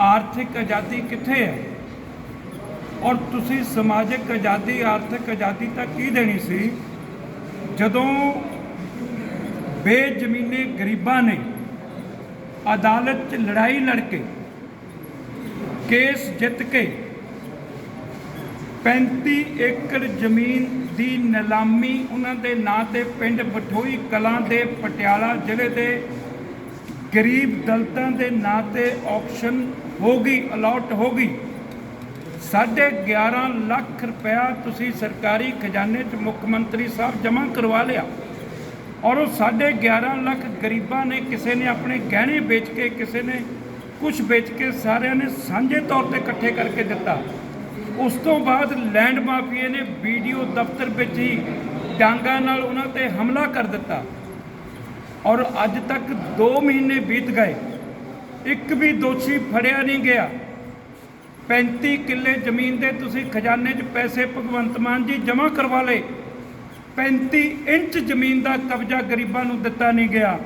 ਆਰਥਿਕ ਆਜ਼ਾਦੀ ਕਿੱਥੇ ਹੈ? ਔਰ ਤੁਸੀਂ ਸਮਾਜਿਕ ਆਜ਼ਾਦੀ, ਆਰਥਿਕ ਆਜ਼ਾਦੀ ਤਾਂ ਕੀ ਦੇਣੀ ਸੀ? ਜਦੋਂ ਬੇਜ਼ਮੀਨੇ ਗਰੀਬਾਂ ਨੇ ਅਦਾਲਤ 'ਚ ਲੜਾਈ ਲੜ ਕੇ ਕੇਸ ਜਿੱਤ ਕੇ 35 ਏਕੜ ਜ਼ਮੀਨ ਦੀ ਨਿਲਾਮੀ ਉਹਨਾਂ ਦੇ ਨਾਂ ਤੇ ਪਿੰਡ ਬਠੋਈ ਕਲਾਂ ਦੇ ਪਟਿਆਲਾ ਜ਼ਿਲ੍ਹੇ ਦੇ ਗਰੀਬ ਦਲਤਾਂ ਦੇ ਨਾਂ ਤੇ ਆਕਸ਼ਨ ਹੋ ਗਈ ਅਲਾਟ ਹੋ ਗਈ। ਸਾਢੇ 11 ਲੱਖ ਰੁਪਇਆ ਤੁਸੀਂ ਸਰਕਾਰੀ ਖਜ਼ਾਨੇ 'ਚ ਮੁੱਖ ਮੰਤਰੀ ਸਾਹਿਬ ਜਮ੍ਹਾਂ ਕਰਵਾ ਲਿਆ। ਔਰ ਉਹ ਸਾਢੇ 11 ਲੱਖ ਗਰੀਬਾਂ ਨੇ, ਕਿਸੇ ਨੇ ਆਪਣੇ ਗਹਿਣੇ ਵੇਚ ਕੇ, ਕਿਸੇ ਨੇ ਕੁਝ ਵੇਚ ਕੇ ਸਾਰਿਆਂ ਨੇ ਸਾਂਝੇ ਤੌਰ ਤੇ ਇਕੱਠੇ ਕਰਕੇ ਦਿੱਤਾ। ਉਸ ਤੋਂ ਬਾਅਦ ਲੈਂਡ ਮਾਫੀਏ ਨੇ ਵੀਡੀਓ ਦਫ਼ਤਰ ਵਿੱਚ ਹੀ ਡਾਂਗਾ ਨਾਲ ਉਹਨਾਂ ਤੇ ਹਮਲਾ ਕਰ ਦਿੱਤਾ। ਔਰ ਅੱਜ ਤੱਕ 2 ਮਹੀਨੇ ਬੀਤ ਗਏ। ਇੱਕ ਵੀ ਦੋਸ਼ੀ ਫੜਿਆ ਨਹੀਂ ਗਿਆ। 35 ਕਿੱਲੇ ਜ਼ਮੀਨ ਦੇ ਤੁਸੀਂ ਖਜ਼ਾਨੇ 'ਚ ਪੈਸੇ ਭਗਵੰਤ ਮਾਨ ਜੀ ਜਮ੍ਹਾਂ ਕਰਵਾ ਲਏ। 35 ਇੰਚ ਜ਼ਮੀਨ ਦਾ ਕਬਜ਼ਾ ਗਰੀਬਾਂ ਨੂੰ ਦਿੱਤਾ ਨਹੀਂ ਗਿਆ।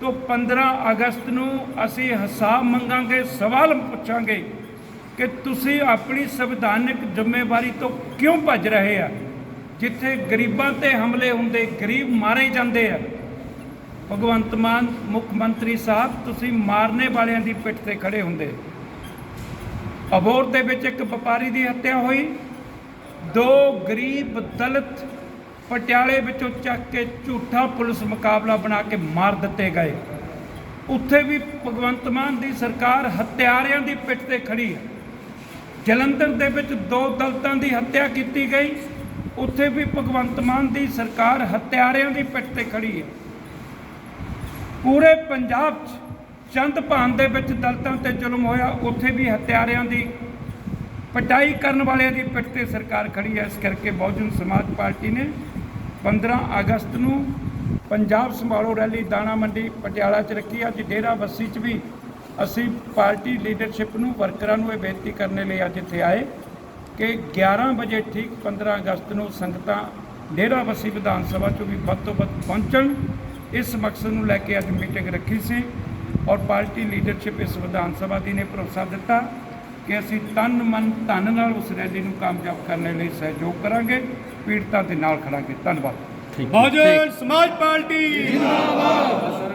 ਤੋਂ 15 ਅਗਸਤ ਨੂੰ ਅਸੀਂ ਹਿਸਾਬ ਮੰਗਾਂਗੇ, ਸਵਾਲ ਪੁੱਛਾਂਗੇ ਕਿ ਤੁਸੀਂ ਆਪਣੀ ਸੰਵਿਧਾਨਕ ਜ਼ਿੰਮੇਵਾਰੀ ਤੋਂ ਕਿਉਂ ਭੱਜ ਰਹੇ ਆ? ਜਿੱਥੇ ਗਰੀਬਾਂ ਤੇ ਹਮਲੇ ਹੁੰਦੇ, ਗਰੀਬ ਮਾਰੇ ਜਾਂਦੇ ਆ। ਭਗਵੰਤ ਮਾਨ, ਮੁੱਖ ਮੰਤਰੀ ਸਾਹਿਬ, ਤੁਸੀਂ ਮਾਰਨੇ ਵਾਲਿਆਂ ਦੀ ਪਿੱਠ ਤੇ ਖੜੇ ਹੁੰਦੇ। ਅਬੋਰ ਦੇ ਵਿੱਚ ਇੱਕ ਵਪਾਰੀ ਦੀ ਹੱਤਿਆ ਹੋਈ। ਦੋ ਗਰੀਬ ਦਲਿਤ ਪਟਿਆਲੇ ਵਿੱਚੋਂ ਚੱਕ ਕੇ ਝੂਠਾ ਪੁਲਿਸ ਮੁਕਾਬਲਾ ਬਣਾ ਕੇ ਮਾਰ ਦਿੱਤੇ ਗਏ। ਉੱਥੇ ਵੀ ਭਗਵੰਤ ਮਾਨ ਦੀ ਸਰਕਾਰ ਹੱਤਿਆਰਿਆਂ ਦੀ ਪਿੱਠ ਤੇ ਖੜੀ ਹੈ। ਜਲੰਧਰ ਦੇ ਵਿੱਚ ਦੋ ਦਲਤਾਂ ਦੀ ਹੱਤਿਆ ਕੀਤੀ ਗਈ। ਉੱਥੇ ਵੀ ਭਗਵੰਤ ਮਾਨ ਦੀ ਸਰਕਾਰ ਹੱਤਿਆਰਿਆਂ ਦੀ ਪਿੱਠ ਤੇ ਖੜੀ ਹੈ। ਪੂਰੇ ਪੰਜਾਬ 'ਚ ਚੰਦ ਚੰਦਭਾਨ ਦੇ ਵਿੱਚ ਦਲਤਾਂ ਤੇ ਜ਼ੁਲਮ ਹੋਇਆ, ਉੱਥੇ ਵੀ ਹੱਤਿਆਰਿਆਂ ਦੀ ਪਟਾਈ ਕਰਨ ਵਾਲਿਆਂ ਦੀ ਪਿੱਠ ਤੇ ਸਰਕਾਰ ਖੜੀ ਹੈ। ਇਸ ਕਰਕੇ ਬਹੁਜਨ ਸਮਾਜ ਪਾਰਟੀ ਨੇ 15 ਅਗਸਤ ਨੂੰ ਪੰਜਾਬ ਸੰਭਾਲੋ ਰੈਲੀ ਦਾਣਾ ਮੰਡੀ ਪਟਿਆਲਾ 'ਚ ਰੱਖੀ। ਅੱਜ ਡੇਰਾ ਬੱਸੀ 'ਚ ਵੀ ਅਸੀਂ ਪਾਰਟੀ ਲੀਡਰਸ਼ਿਪ ਨੂੰ ਵਰਕਰਾਂ ਨੂੰ ਇਹ ਬੇਨਤੀ ਕਰਨ ਲਈ ਅੱਜ ਇੱਥੇ ਆਏ ਕਿ 11 ਵਜੇ ਠੀਕ 15 ਅਗਸਤ ਨੂੰ ਸੰਗਤਾਂ ਡੇਰਾ ਬੱਸੀ ਵਿਧਾਨ ਸਭਾ 'ਚੋਂ ਵੀ ਵੱਧ ਤੋਂ ਵੱਧ ਪਹੁੰਚਣ। ਇਸ ਮਕਸਦ ਨੂੰ ਲੈ ਕੇ ਅੱਜ ਮੀਟਿੰਗ ਰੱਖੀ ਸੀ ਔਰ ਪਾਰਟੀ ਲੀਡਰਸ਼ਿਪ ਇਸ ਵਿਧਾਨ ਸਭਾ ਦੀ ਨੇ ਭਰੋਸਾ ਦਿੱਤਾ ਕਿ ਅਸੀਂ ਤਨ ਮਨ ਧਨ ਨਾਲ ਉਸ ਰੈਲੀ ਨੂੰ ਕਾਮਯਾਬ ਕਰਨ ਲਈ ਸਹਿਯੋਗ ਕਰਾਂਗੇ, ਪੀੜਤਾਂ ਦੇ ਨਾਲ ਖੜਾਂਗੇ। ਧੰਨਵਾਦ। ਬਹੁਜਨ ਸਮਾਜ ਪਾਰਟੀ। ਜਿੰਦਾਬਾਦ।